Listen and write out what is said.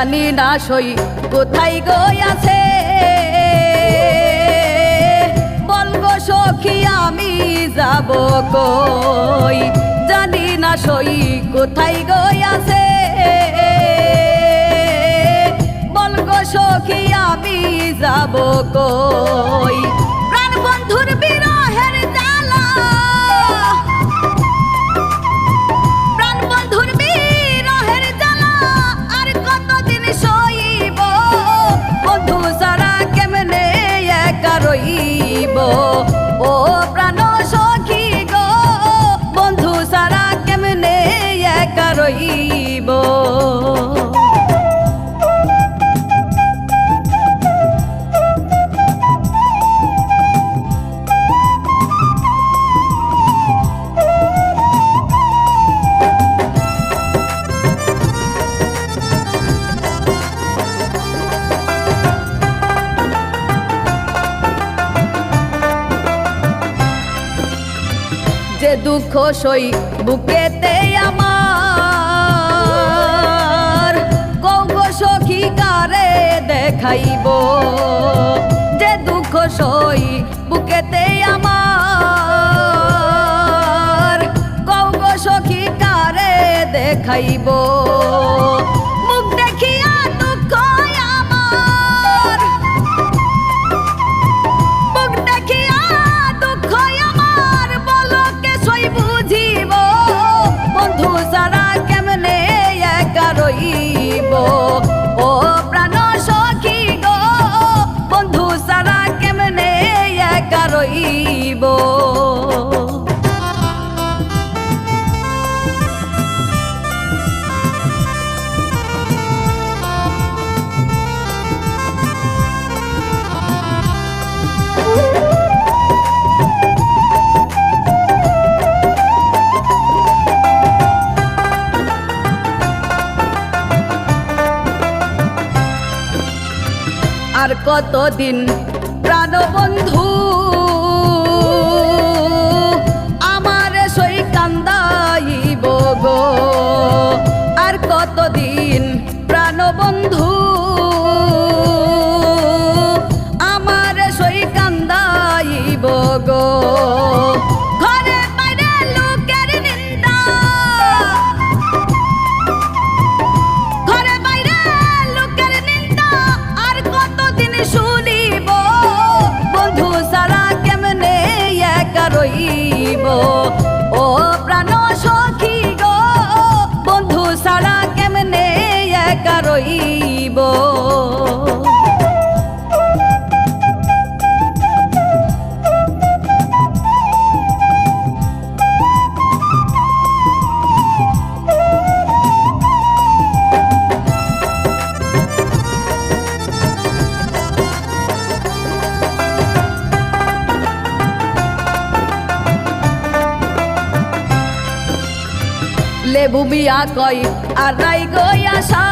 জানি না সই, কোথায় গই আছে? বলব সখী, আমি যাব কই? জানি না সই, কোথায় গই আছে? বলব সখী, আমি যাব কই? দুঃখ সই বুকেতে আমার। কৌগ সখী কারে দেখাইব? যে দুঃখ সই বুকেতে আমার। কৌগ সখী কারে দেখাইব? কতদিন প্রাণ বন্ধু আমার সই কান্দাইব গো। আর কতদিন প্রাণ রইব ও প্রাণ সখী গো বন্ধু সারা কেমনে একা রইব? লেবু মিয়া কই আর রাই গই আশা